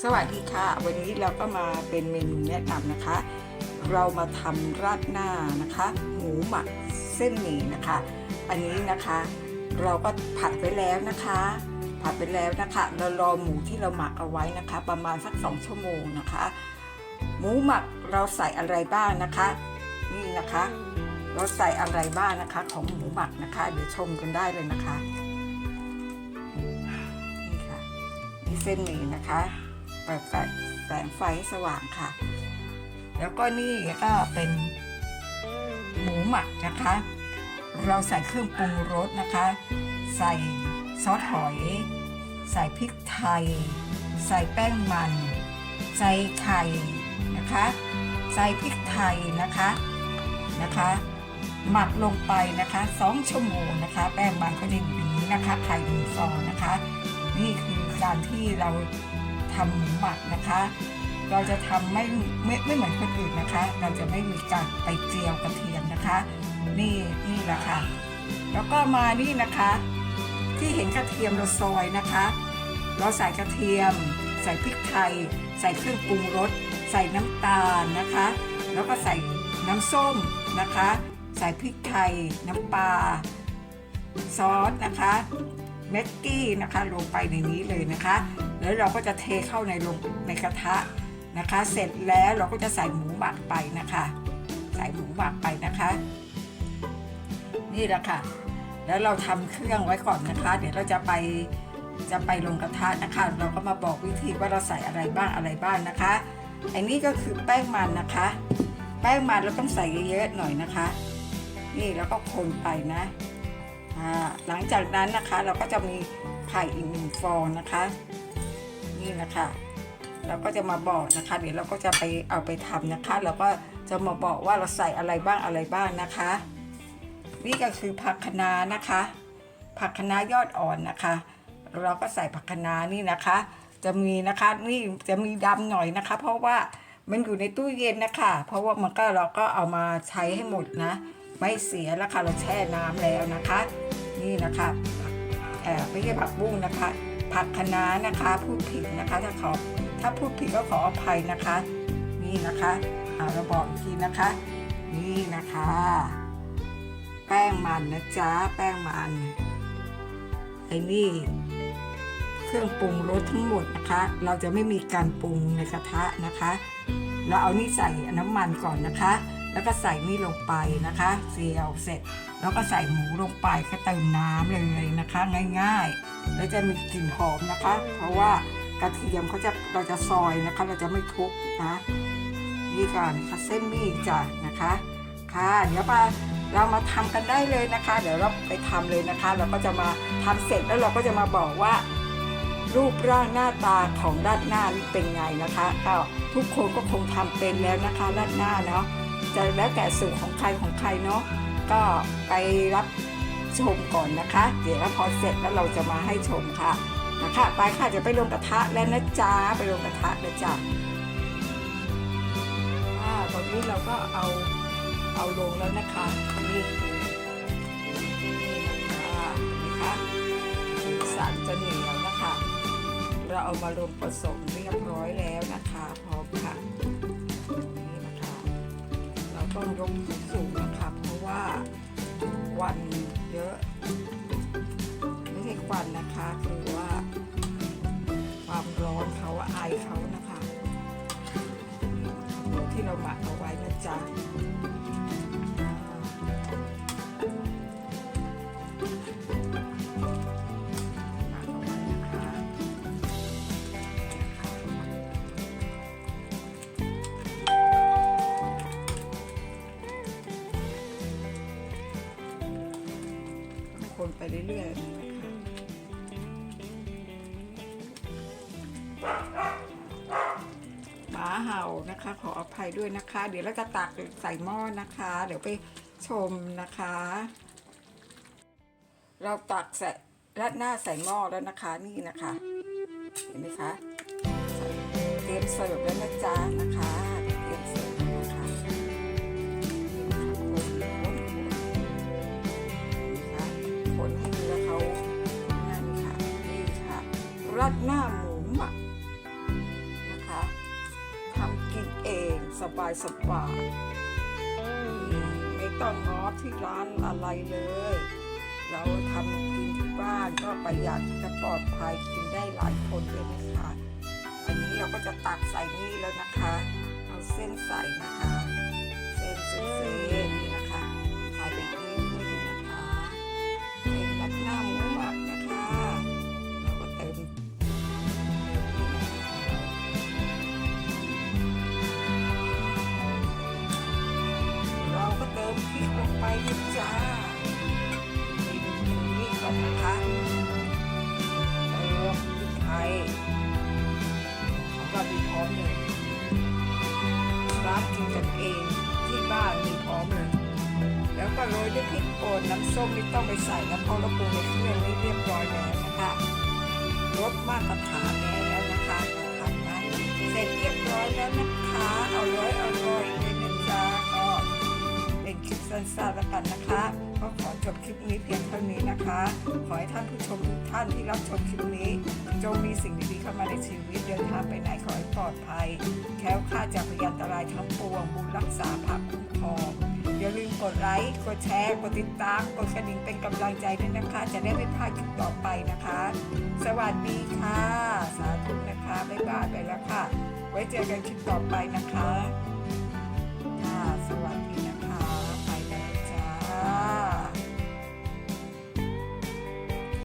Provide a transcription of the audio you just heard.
สวัสดีค่ะ วันนี้เราก็มาเป็นเมนูแนะนำนะคะ เรามาทำราดหน้านะคะ หมูหมักเส้นหมี่นะคะ อันนี้นะคะ เราก็ผัดไปแล้วนะคะ ผัดไปแล้วนะคะเรารอหมูที่เราหมักเอาไว้นะคะ ประมาณสักสองชั่วโมงนะคะ หมูหมักเราใส่อะไรบ้างนะคะ นี่นะคะ เราใส่อะไรบ้างนะคะ ของหมูหมักนะคะ เดี๋ยวชมกันได้เลยนะคะนี่ค่ะนี่เส้นหมี่นะคะ เปิดแสงแสงไฟสว่างค่ะ แล้วก็นี่ก็เป็นหมูหมักนะคะ เราใส่เครื่องปรุงรสนะคะ ใส่ซอสหอย ใส่พริกไทย ใส่แป้งมัน ใส่ไข่นะคะ ใส่พริกไทยนะคะนะคะ หมักลงไปนะคะ2ชั่วโมงนะคะ แป้งมันก็จะอยู่อย่างนี้นะคะไข่หนึ่งฟองนะคะ นี่คือการที่เรา ทำหมูหมักนะคะ เราจะทำไม่ไม่ไม่เหมือนคนอื่นนะคะ เราจะไม่มีการไปเจียวกระเทียมนะคะ นี่นี่แหละค่ะ แล้วก็มานี่นะคะ ที่เห็นกระเทียมเราซอยนะคะ เราใส่กระเทียม ใส่พริกไทย ใส่เครื่องปรุงรสใส่น้ำตาลนะคะ แล้วก็ใส่น้ำส้มนะคะ ใส่พริกไทย น้ำปลาซอสนะคะ เมกกี้นะคะลงไปในนี้เลยนะคะ แล้วเราก็จะเทเข้าในลงในกระทะนะคะ เสร็จแล้วเราก็จะใส่หมูหมักไปนะคะ ใส่หมูหมักไปนะคะ นี่แหละค่ะ แล้วเราทำเครื่องไว้ก่อนนะคะ เดี๋ยวเราจะไปจะไปลงกระทะนะคะ เราก็มาบอกวิธีว่าเราใส่อะไรบ้างอะไรบ้างนะคะอันนี้ก็คือแป้งมันนะคะ แป้งมันเราต้องใส่เยอะๆหน่อยนะคะ นี่แล้วก็คนไปนะ หลังจากนั้นนะคะเราก็จะมีไข่อีกหนึ่งฟองนะคะ นี่นะคะเราก็จะมาบอกนะคะ เดี๋ยวเราก็จะไปเอาไปทำนะคะ เราก็จะมาบอกว่าเราใส่อะไรบ้างอะไรบ้างนะคะ นี่ก็คือผักคะน้านะคะ ผักคะน้ายอดอ่อนนะคะ เราก็ใส่ผักคะน้านี่นะคะ จะมีนะคะนี่จะมีดำหน่อยนะคะ เพราะว่ามันอยู่ในตู้เย็นนะคะ เพราะว่ามันก็เราก็เอามาใช้ให้หมดนะ ไม่เสียแล้วค่ะเราแช่น้ำแล้วนะคะ นี่นะคะเออไม่ใช่ผักบุ้งนะคะ ผักคะน้านะคะพูดผิดนะคะถ้าขอถ้าพูดผิดก็ขออภัยนะคะ นี่นะคะอ่าเราบอกอีกทีนะคะ นี่นะคะ แป้งมันนะจ๊ะแป้งมันไอ้นี่เครื่องปรุงรสทั้งหมดนะคะ เราจะไม่มีการปรุงในกระทะนะคะ เราเอานี่ใส่น้ำมันก่อนนะคะ แล้วก็ใส่นี่ลงไปนะคะเสียวเสร็จ แล้วก็ใส่หมูลงไปก็เติมน้ำเลยนะคะ ง่ายๆ แล้วจะมีกลิ่นหอมนะคะ เพราะว่ากระเทียมเขาจะเราจะซอยนะคะ เราจะไม่ทุบนะนี่ก่อนนะคะเส้นมี่จ้ะนะคะ ค่ะ เดี๋ยวมาเรามาทำกันได้เลยนะคะ เดี๋ยวเราไปทำเลยนะคะ เราก็จะมาทำเสร็จแล้วเราก็จะมาบอกว่า รูปร่างหน้าตาของด้านหน้านี่เป็นไงนะคะก็ทุกคนก็คงทำเป็นแล้วนะคะด้านหน้าเนาะ จะแล้วแต่สูตรของใครของใครเนาะก็ไปรับชมก่อนนะคะ เดี๋ยวพอเสร็จแล้วเราจะมาให้ชมค่ะนะคะไปค่ะจะไปลงกระทะแล้วนะจ๊ะไปลงกระทะเลยจ้ะอ่าตอนนี้เราก็เอาเอาลงแล้วนะคะนี่นี่นะคะนะคะสีสันจะเหนียวนะคะ เราเอามาลงผสมเรียบร้อยแล้วนะคะพร้อมค่ะ ต้องยกสูงนะคะเพราะว่าควันเยอะ ไม่ใช่ควันนะคะคือว่า ความร้อนเขาไอเขานะคะที่เราหมักเอาไว้นะจ๊ะ คนไปเรื่อยๆนะคะหมาเห่านะคะ ขออภัยด้วยนะคะ เดี๋ยวเราจะตักใส่หม้อนะคะ เดี๋ยวไปชมนะคะ เราตักใส่ราดหน้าใส่หม้อแล้วนะคะนี่นะคะ เห็นไหมคะเตรียมเสิร์ฟแล้วนะจ๊ะนะคะ ราดหน้าหมูหมักนะคะทำกินเองสบายสบายไม่ต้องง้อที่ร้านอะไรเลย เราทำกินที่บ้านก็ประหยัดและปลอดภัยกินได้หลายคนเลยนะคะ อันนี้เราก็จะตักใส่นี่แล้วนะคะ เอาเส้นใส่นะคะ เส้นเส้นนะคะใส่ไปที่ ก็โรยด้วยพริกป่นน้ำส้มไม่ต้องไปใส่นะเพราะเราปรุงในเครื่องนี้เรียบร้อยแล้วนะคะรสมาตรฐานแล้วนะคะทำนะเสร็จเรียบร้อยแล้วนะคะเอาร้อยเอาร้อยเลยนะจ๊ะก็เป็นคลิปสั้นๆแล้วกันนะคะก็ขอจบคลิปนี้เพียงเท่านี้นะคะ ขอให้ท่านผู้ชมทุกท่านที่รับชมคลิปนี้ จงมีสิ่งดีๆเข้ามาในชีวิตเดินทางไปไหนขอให้ปลอดภัย แค้วคลาดจากพยานอันตรายทั้งปวงบุญรักษาภาคคุ้มครอง อย่าลืมกดไลค์กดแชร์ กดติดตาม กดกระดิ่งเป็นกำลังใจด้วยนะคะ จะได้ไม่พลาดคลิปต่อไปนะคะ สวัสดีค่ะ สาธุนะคะ บ๊ายบายไปแล้วค่ะ ไว้เจอกันคลิปต่อไปนะคะค่ะสวัสดี